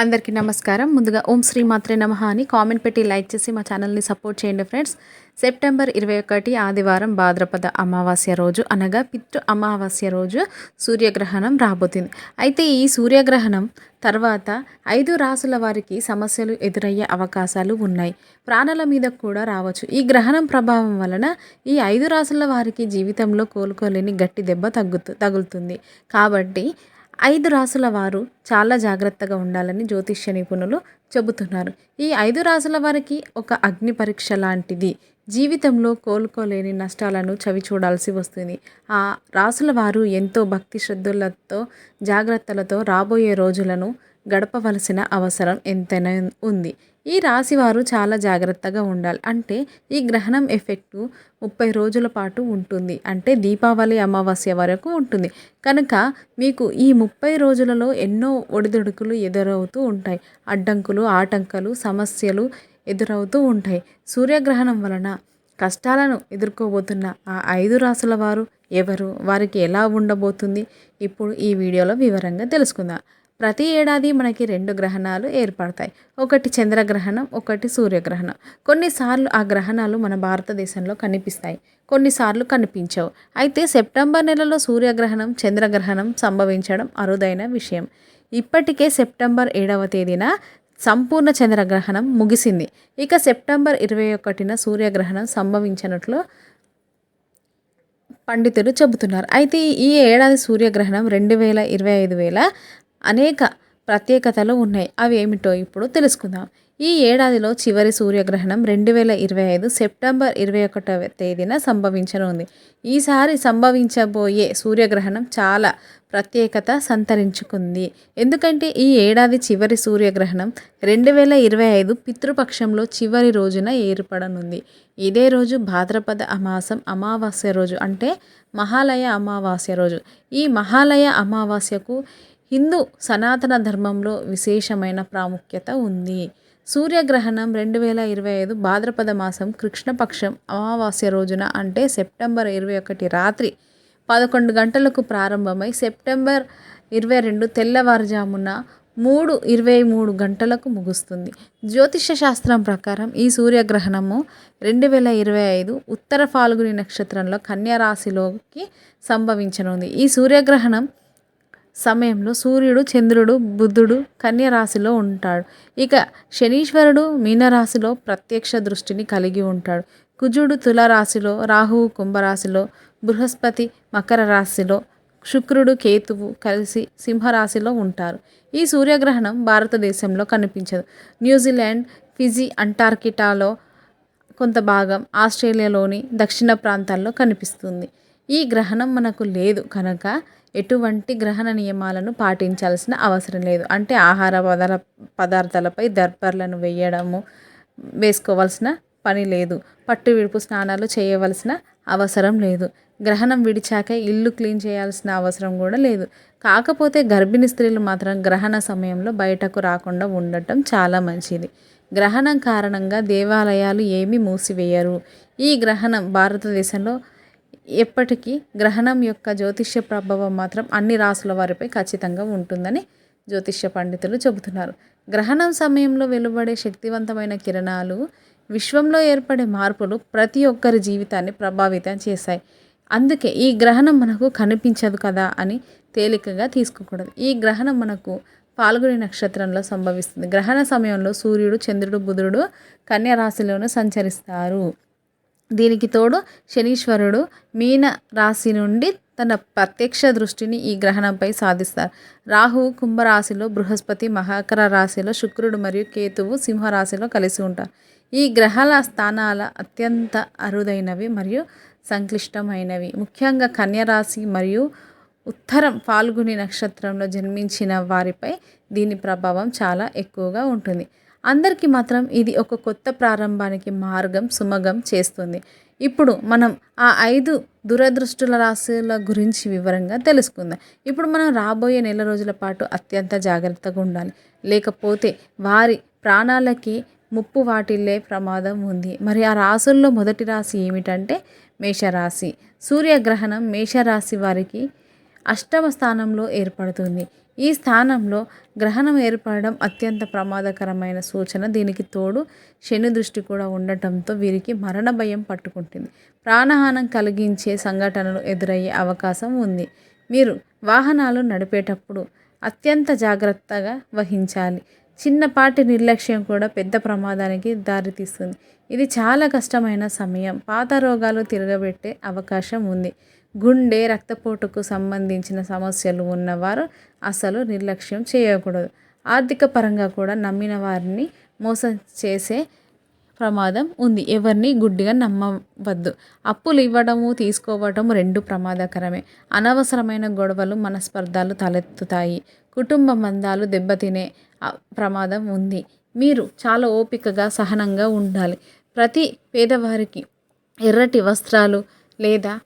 అందరికీ నమస్కారం. ముందుగా ఓం శ్రీ మాత్రే నమ అని కామెంట్ పెట్టి లైక్ చేసి మా ఛానల్ని సపోర్ట్ చేయండి ఫ్రెండ్స్. సెప్టెంబర్ ఇరవై ఒకటి ఆదివారం భాద్రపద అమావాస్య రోజు అనగా పితృ అమావాస్య రోజు సూర్యగ్రహణం రాబోతుంది. అయితే ఈ సూర్యగ్రహణం తర్వాత ఐదు రాసుల వారికి సమస్యలు ఎదురయ్యే అవకాశాలు ఉన్నాయి. ప్రాణాల మీద కూడా రావచ్చు. ఈ గ్రహణం ప్రభావం వలన ఈ ఐదు రాసుల వారికి జీవితంలో కోలుకోలేని గట్టి దెబ్బ తగ్గుతు తగులుతుంది. కాబట్టి ఐదు రాసుల వారు చాలా జాగ్రత్తగా ఉండాలని జ్యోతిష్య నిపుణులు చెబుతున్నారు. ఈ ఐదు రాసుల వారికి ఒక అగ్ని పరీక్ష లాంటిది. జీవితంలో కోలుకోలేని నష్టాలను చవి చూడాల్సి వస్తుంది. ఆ రాసుల వారు ఎంతో భక్తి శ్రద్ధలతో జాగ్రత్తలతో రాబోయే రోజులను గడపవలసిన అవసరం ఎంతైనా ఉంది. ఈ రాశివారు చాలా జాగ్రత్తగా ఉండాలి. అంటే ఈ గ్రహణం ఎఫెక్టు ముప్పై రోజుల పాటు ఉంటుంది. అంటే దీపావళి అమావాస్య వరకు ఉంటుంది. కనుక మీకు ఈ ముప్పై రోజులలో ఎన్నో ఒడిదుడుకులు ఎదురవుతూ ఉంటాయి. అడ్డంకులు ఆటంకాలు సమస్యలు ఎదురవుతూ ఉంటాయి. సూర్యగ్రహణం వలన కష్టాలను ఎదుర్కోబోతున్న ఆ ఐదు రాసుల వారు ఎవరు? వారికి ఎలా ఉండబోతుంది? ఇప్పుడు ఈ వీడియోలో వివరంగా తెలుసుకుందాం. ప్రతి ఏడాది మనకి రెండు గ్రహణాలు ఏర్పడతాయి. ఒకటి చంద్రగ్రహణం ఒకటి సూర్యగ్రహణం. కొన్నిసార్లు ఆ గ్రహణాలు మన భారతదేశంలో కనిపిస్తాయి. కొన్నిసార్లు కనిపించవు. అయితే సెప్టెంబర్ నెలలో సూర్యగ్రహణం చంద్రగ్రహణం సంభవించడం అరుదైన విషయం. ఇప్పటికే సెప్టెంబర్ ఏడవ తేదీన సంపూర్ణ చంద్రగ్రహణం ముగిసింది. ఇక సెప్టెంబర్ ఇరవై ఒకటిన సూర్యగ్రహణం సంభవించినట్లు పండితులు చెబుతున్నారు. అయితే ఈ ఏడాది సూర్యగ్రహణం రెండు వేల ఇరవై ఐదు వేల అనేక ప్రత్యేకతలు ఉన్నాయి. అవి ఏమిటో ఇప్పుడు తెలుసుకుందాం. ఈ ఏడాదిలో చివరి సూర్యగ్రహణం రెండు వేల ఇరవై ఐదు సెప్టెంబర్ ఇరవై ఒకటవ తేదీన సంభవించనుంది. ఈసారి సంభవించబోయే సూర్యగ్రహణం చాలా ప్రత్యేకత సంతరించుకుంది. ఎందుకంటే ఈ ఏడాది చివరి సూర్యగ్రహణం రెండు వేల ఇరవై ఐదు పితృపక్షంలో చివరి రోజున ఏర్పడనుంది. ఇదే రోజు భాద్రపద అమాసం అమావాస్య రోజు అంటే మహాలయ అమావాస్య రోజు. ఈ మహాలయ అమావాస్యకు హిందూ సనాతన ధర్మంలో విశేషమైన ప్రాముఖ్యత ఉంది. సూర్యగ్రహణం రెండు వేల ఇరవై ఐదు భాద్రపద మాసం కృష్ణపక్షం అమావాస్య రోజున అంటే సెప్టెంబర్ ఇరవై ఒకటి రాత్రి పదకొండు గంటలకు ప్రారంభమై సెప్టెంబర్ ఇరవై రెండు తెల్లవారుజామున మూడు ఇరవై మూడు గంటలకు ముగుస్తుంది. జ్యోతిష శాస్త్రం ప్రకారం ఈ సూర్యగ్రహణము రెండు వేల ఇరవై ఐదు ఉత్తర ఫాల్గుని నక్షత్రంలో కన్యా రాశిలోకి సంభవించనుంది. ఈ సూర్యగ్రహణం సమయంలో సూర్యుడు చంద్రుడు బుధుడు కన్యరాశిలో ఉంటాడు. ఇక శనీశ్వరుడు మీనరాశిలో ప్రత్యక్ష దృష్టిని కలిగి ఉంటాడు. కుజుడు తులరాశిలో రాహువు కుంభరాశిలో బృహస్పతి మకర రాశిలో శుక్రుడు కేతువు కలిసి సింహరాశిలో ఉంటారు. ఈ సూర్యగ్రహణం భారతదేశంలో కనిపించదు. న్యూజిలాండ్ ఫిజీ అంటార్కిటాలో కొంత భాగం ఆస్ట్రేలియాలోని దక్షిణ ప్రాంతాల్లో కనిపిస్తుంది. ఈ గ్రహణం మనకు లేదు కనుక ఎటువంటి గ్రహణ నియమాలను పాటించాల్సిన అవసరం లేదు. అంటే ఆహార పదార్థ పదార్థాలపై దర్పర్లను వేయడము వేసుకోవాల్సిన పని లేదు. పట్టు విడుపు స్నానాలు చేయవలసిన అవసరం లేదు. గ్రహణం విడిచాక ఇల్లు క్లీన్ చేయాల్సిన అవసరం కూడా లేదు. కాకపోతే గర్భిణీ స్త్రీలు మాత్రం గ్రహణ సమయంలో బయటకు రాకుండా ఉండటం చాలా మంచిది. గ్రహణం కారణంగా దేవాలయాలు ఏమీ మూసివేయరు. ఈ గ్రహణం భారతదేశంలో ఎప్పటికీ గ్రహణం యొక్క జ్యోతిష్య ప్రభావం మాత్రం అన్ని రాసుల వారిపై ఖచ్చితంగా ఉంటుందని జ్యోతిష్య పండితులు చెబుతున్నారు. గ్రహణం సమయంలో వెలువడే శక్తివంతమైన కిరణాలు విశ్వంలో ఏర్పడే మార్పులు ప్రతి ఒక్కరి జీవితాన్ని ప్రభావితం చేశాయి. అందుకే ఈ గ్రహణం మనకు కనిపించదు కదా అని తేలికగా తీసుకోకూడదు. ఈ గ్రహణం మనకు పాల్గొని నక్షత్రంలో సంభవిస్తుంది. గ్రహణ సమయంలో సూర్యుడు చంద్రుడు బుధుడు కన్యా రాశిలోనూ సంచరిస్తారు. దీనికి తోడు శనీశ్వరుడు మీన రాశి నుండి తన ప్రత్యక్ష దృష్టిని ఈ గ్రహణంపై సాధిస్తారు. రాహువు కుంభరాశిలో బృహస్పతి మహాకర రాశిలో శుక్రుడు మరియు కేతువు సింహరాశిలో కలిసి ఉంటారు. ఈ గ్రహాల స్థానాల అత్యంత అరుదైనవి మరియు సంక్లిష్టమైనవి. ముఖ్యంగా కన్యరాశి మరియు ఉత్తరం ఫాల్గుని నక్షత్రంలో జన్మించిన వారిపై దీని ప్రభావం చాలా ఎక్కువగా ఉంటుంది. అందరికీ మాత్రం ఇది ఒక కొత్త ప్రారంభానికి మార్గం సుమగం చేస్తుంది. ఇప్పుడు మనం ఆ ఐదు దురదృష్టుల రాశుల గురించి వివరంగా తెలుసుకుందాం. ఇప్పుడు మనం రాబోయే నెల రోజుల పాటు అత్యంత జాగ్రత్తగా ఉండాలి. లేకపోతే వారి ప్రాణాలకి ముప్పు వాటిల్లే ప్రమాదం ఉంది. మరి ఆ రాసుల్లో మొదటి రాశి ఏమిటంటే మేషరాశి. సూర్యగ్రహణం మేషరాశి వారికి అష్టమ స్థానంలో ఏర్పడుతుంది. ఈ స్థానంలో గ్రహణం ఏర్పడడం అత్యంత ప్రమాదకరమైన సూచన. దీనికి తోడు శని దృష్టి కూడా ఉండటంతో వీరికి మరణ భయం పట్టుకుంటుంది. ప్రాణహానం కలిగించే సంఘటనలు ఎదురయ్యే అవకాశం ఉంది. మీరు వాహనాలు నడిపేటప్పుడు అత్యంత జాగ్రత్తగా వహించాలి. చిన్నపాటి నిర్లక్ష్యం కూడా పెద్ద ప్రమాదానికి దారితీస్తుంది. ఇది చాలా కష్టమైన సమయం. పాత రోగాలు తిరగబెట్టే అవకాశం ఉంది. గుండె రక్తపోటుకు సంబంధించిన సమస్యలు ఉన్నవారు అసలు నిర్లక్ష్యం చేయకూడదు. ఆర్థిక పరంగా కూడా నమ్మిన వారిని మోసం చేసే ప్రమాదం ఉంది. ఎవరిని గుడ్డిగా నమ్మవద్దు. అప్పులు ఇవ్వడము తీసుకోవడం రెండు ప్రమాదకరమే. అనవసరమైన గొడవలు మనస్పర్ధాలు తలెత్తుతాయి. కుటుంబ బంధాలు దెబ్బతినే ప్రమాదం ఉంది. మీరు చాలా ఓపికగా సహనంగా ఉండాలి. ప్రతి పేదవారికి ఎర్రటి వస్త్రాలు లేదా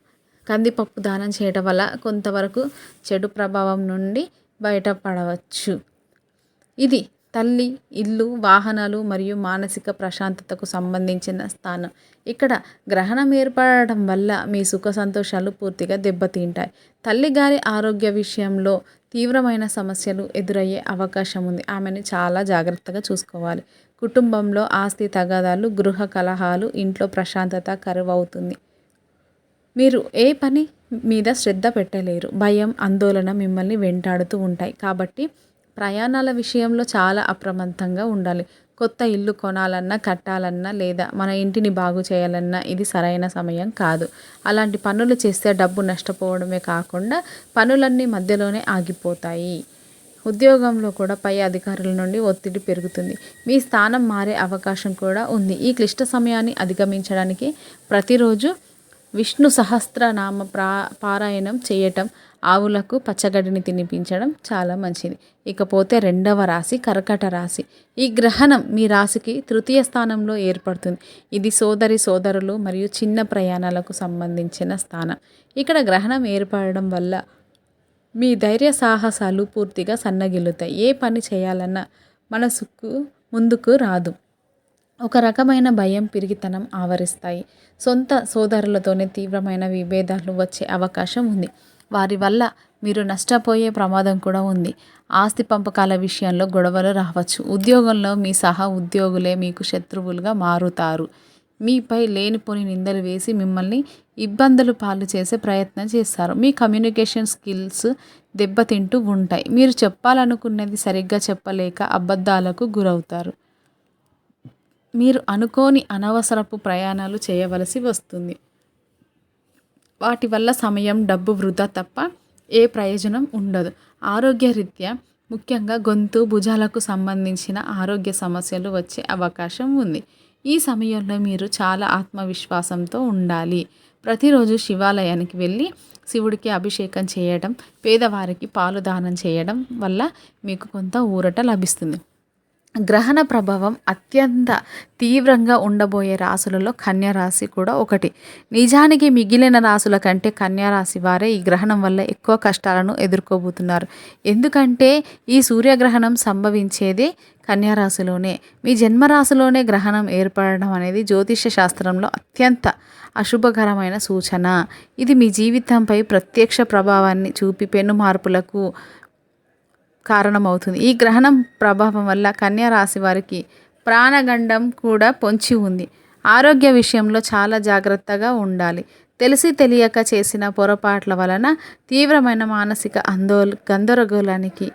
కందిపప్పు దానం చేయటం వల్ల కొంతవరకు చెడు ప్రభావం నుండి బయటపడవచ్చు. ఇది తల్లి ఇల్లు వాహనాలు మరియు మానసిక ప్రశాంతతకు సంబంధించిన స్థానం. ఇక్కడ గ్రహణం ఏర్పడటం వల్ల మీ సుఖ సంతోషాలు పూర్తిగా దెబ్బతింటాయి. తల్లి గారి ఆరోగ్య విషయంలో తీవ్రమైన సమస్యలు ఎదురయ్యే అవకాశం ఉంది. ఆమెను చాలా జాగ్రత్తగా చూసుకోవాలి. కుటుంబంలో ఆస్తి తగాదాలు గృహ కలహాలు ఇంట్లో ప్రశాంతత కరువవుతుంది. మీరు ఏ పని మీద శ్రద్ధ పెట్టలేరు. భయం ఆందోళన మిమ్మల్ని వెంటాడుతూ ఉంటాయి. కాబట్టి ప్రయాణాల విషయంలో చాలా అప్రమత్తంగా ఉండాలి. కొత్త ఇల్లు కొనాలన్నా కట్టాలన్నా లేదా మన ఇంటిని బాగు చేయాలన్నా ఇది సరైన సమయం కాదు. అలాంటి పనులు చేస్తే డబ్బు నష్టపోవడమే కాకుండా పనులన్నీ మధ్యలోనే ఆగిపోతాయి. ఉద్యోగంలో కూడా పై అధికారుల నుండి ఒత్తిడి పెరుగుతుంది. మీ స్థానం మారే అవకాశం కూడా ఉంది. ఈ క్లిష్ట సమయాన్ని అధిగమించడానికి ప్రతిరోజు విష్ణు సహస్రనామ ప్రా పారాయణం చేయటం ఆవులకు పచ్చగడ్డిని తినిపించడం చాలా మంచిది. ఇకపోతే రెండవ రాశి కర్కట రాశి. ఈ గ్రహణం మీ రాశికి తృతీయ స్థానంలో ఏర్పడుతుంది. ఇది సోదరి సోదరులు మరియు చిన్న ప్రయాణాలకు సంబంధించిన స్థానం. ఇక్కడ గ్రహణం ఏర్పడడం వల్ల మీ ధైర్య సాహసాలు పూర్తిగా సన్నగిల్లుతాయి. ఏ పని చేయాలన్నా మనసుకు ముందుకు రాదు. ఒక రకమైన భయం పిరిగితనం ఆవరిస్తాయి. సొంత సోదరులతోనే తీవ్రమైన విభేదాలు వచ్చే అవకాశం ఉంది. వారి వల్ల మీరు నష్టపోయే ప్రమాదం కూడా ఉంది. ఆస్తి పంపకాల విషయంలో గొడవలు రావచ్చు. ఉద్యోగంలో మీ సహా ఉద్యోగులే మీకు శత్రువులుగా మారుతారు. మీపై లేనిపోని నిందలు వేసి మిమ్మల్ని ఇబ్బందులు పాలు చేసే ప్రయత్నం చేస్తారు. మీ కమ్యూనికేషన్ స్కిల్స్ దెబ్బతింటూ ఉంటాయి. మీరు చెప్పాలనుకున్నది సరిగ్గా చెప్పలేక అబద్ధాలకు గురవుతారు. మీరు అనుకోని అనవసరపు ప్రయాణాలు చేయవలసి వస్తుంది. వాటి వల్ల సమయం డబ్బు వృధా తప్ప ఏ ప్రయోజనం ఉండదు. ఆరోగ్యరీత్యా ముఖ్యంగా గొంతు భుజాలకు సంబంధించిన ఆరోగ్య సమస్యలు వచ్చే అవకాశం ఉంది. ఈ సమయంలో మీరు చాలా ఆత్మవిశ్వాసంతో ఉండాలి. ప్రతిరోజు శివాలయానికి వెళ్ళి శివుడికి అభిషేకం చేయడం పేదవారికి పాలు దానం చేయడం వల్ల మీకు కొంత ఊరట లభిస్తుంది. గ్రహణ ప్రభావం అత్యంత తీవ్రంగా ఉండబోయే రాసులలో కన్యరాశి కూడా ఒకటి. నిజానికి మిగిలిన రాసుల కంటే కన్యారాశి వారే ఈ గ్రహణం వల్ల ఎక్కువ కష్టాలను ఎదుర్కోబోతున్నారు. ఎందుకంటే ఈ సూర్యగ్రహణం సంభవించేదే కన్యారాశిలోనే మీ జన్మరాశిలోనే గ్రహణం ఏర్పడడం అనేది జ్యోతిష శాస్త్రంలో అత్యంత అశుభకరమైన సూచన. ఇది మీ జీవితంపై ప్రత్యక్ష ప్రభావాన్ని చూపి పెను మార్పులకు కారణమవుతుంది. ఈ గ్రహణం ప్రభావం వల్ల కన్యా రాశి వారికి ప్రాణగండం కూడా పొంచి ఉంది. ఆరోగ్య విషయంలో చాలా జాగ్రత్తగా ఉండాలి. తెలిసి తెలియక చేసిన పొరపాట్ల వలన తీవ్రమైన మానసిక ఆందోళ గందరగోళానికి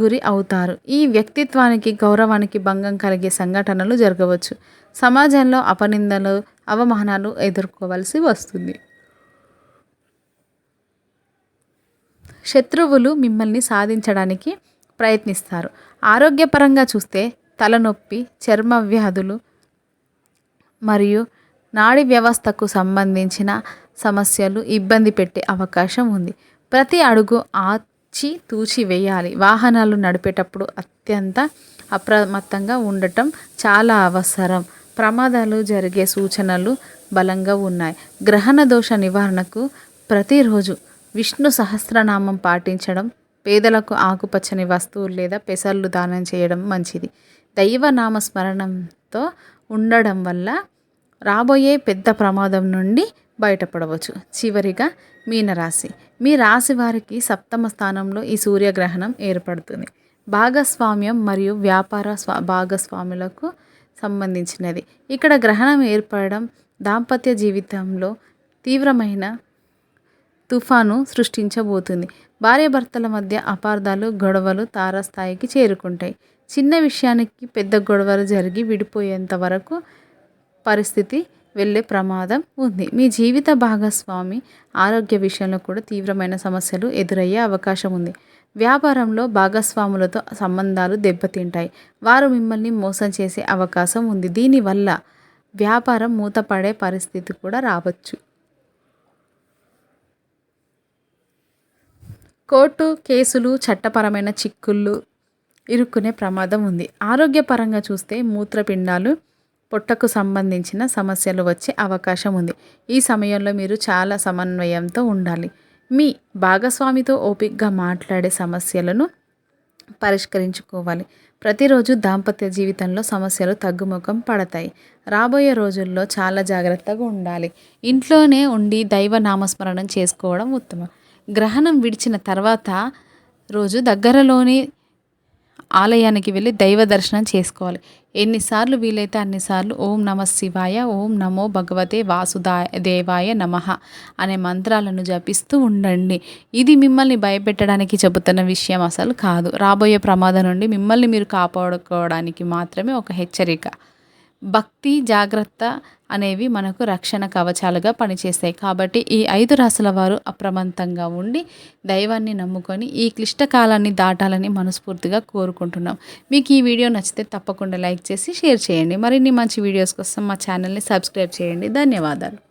గురి అవుతారు. ఈ వ్యక్తిత్వానికి గౌరవానికి భంగం కలిగే సంఘటనలు జరగవచ్చు. సమాజంలో అపనిందలు అవమానాలు ఎదుర్కోవలసి వస్తుంది. శత్రువులు మిమ్మల్ని సాధించడానికి ప్రయత్నిస్తారు. ఆరోగ్యపరంగా చూస్తే తలనొప్పి చర్మ వ్యాధులు మరియు నాడీ వ్యవస్థకు సంబంధించిన సమస్యలు ఇబ్బంది పెట్టే అవకాశం ఉంది. ప్రతి అడుగు ఆచి తూచి వేయాలి. వాహనాలు నడిపేటప్పుడు అత్యంత అప్రమత్తంగా ఉండటం చాలా అవసరం. ప్రమాదాలు జరిగే సూచనలు బలంగా ఉన్నాయి. గ్రహణ దోష నివారణకు ప్రతిరోజు విష్ణు సహస్రనామం పాటించడం పేదలకు ఆకుపచ్చని వస్తువులు లేదా పెసర్లు దానం చేయడం మంచిది. దైవ నామస్మరణంతో ఉండడం వల్ల రాబోయే పెద్ద ప్రమాదం నుండి బయటపడవచ్చు. చివరిగా మీనరాశి. మీ రాశి వారికి సప్తమ స్థానంలో ఈ సూర్యగ్రహణం ఏర్పడుతుంది. భాగస్వామ్యం మరియు వ్యాపార స్వా భాగస్వాములకు సంబంధించినది. ఇక్కడ గ్రహణం ఏర్పడడం దాంపత్య జీవితంలో తీవ్రమైన తుఫాను సృష్టించబోతుంది. భార్యాభర్తల మధ్య అపార్థాలు గొడవలు తారస్థాయికి చేరుకుంటాయి. చిన్న విషయానికి పెద్ద గొడవలు జరిగి విడిపోయేంత వరకు పరిస్థితి వెళ్ళే ప్రమాదం ఉంది. మీ జీవిత భాగస్వామి ఆరోగ్య విషయంలో కూడా తీవ్రమైన సమస్యలు ఎదురయ్యే అవకాశం ఉంది. వ్యాపారంలో భాగస్వాములతో సంబంధాలు దెబ్బతింటాయి. వారు మిమ్మల్ని మోసం చేసే అవకాశం ఉంది. దీనివల్ల వ్యాపారం మూతపడే పరిస్థితి కూడా రావచ్చు. కోర్టు కేసులు చట్టపరమైన చిక్కుళ్ళు ఇరుక్కునే ప్రమాదం ఉంది. ఆరోగ్యపరంగా చూస్తే మూత్రపిండాలు పొట్టకు సంబంధించిన సమస్యలు వచ్చే అవకాశం ఉంది. ఈ సమయంలో మీరు చాలా సమన్వయంతో ఉండాలి. మీ భాగస్వామితో ఓపిక్గా మాట్లాడే సమస్యలను పరిష్కరించుకోవాలి. ప్రతిరోజు దాంపత్య జీవితంలో సమస్యలు తగ్గుముఖం పడతాయి. రాబోయే రోజుల్లో చాలా జాగ్రత్తగా ఉండాలి. ఇంట్లోనే ఉండి దైవ నామస్మరణం చేసుకోవడం ఉత్తమం. గ్రహణం విడిచిన తర్వాత రోజు దగ్గరలోని ఆలయానికి వెళ్ళి దైవ దర్శనం చేసుకోవాలి. ఎన్నిసార్లు వీలైతే అన్నిసార్లు ఓం నమ శివాయ ఓం నమో భగవతే వాసుదాయ దేవాయ నమ అనే మంత్రాలను జపిస్తూ ఉండండి. ఇది మిమ్మల్ని భయపెట్టడానికి చెబుతున్న విషయం అసలు కాదు. రాబోయే ప్రమాదం నుండి మిమ్మల్ని మీరు కాపాడుకోవడానికి మాత్రమే ఒక హెచ్చరిక. భక్తి జాగ్రత్త అనేవి మనకు రక్షణ కవచాలుగా పనిచేస్తాయి. కాబట్టి ఈ ఐదు రాసుల వారు అప్రమంతంగా ఉండి దైవాన్ని నమ్ముకొని ఈ క్లిష్ట కాలాన్ని దాటాలని మనస్ఫూర్తిగా కోరుకుంటున్నాం. మీకు ఈ వీడియో నచ్చితే తప్పకుండా లైక్ చేసి షేర్ చేయండి. మరిన్ని మంచి వీడియోస్ కోసం మా ఛానల్ని సబ్స్క్రైబ్ చేయండి. ధన్యవాదాలు.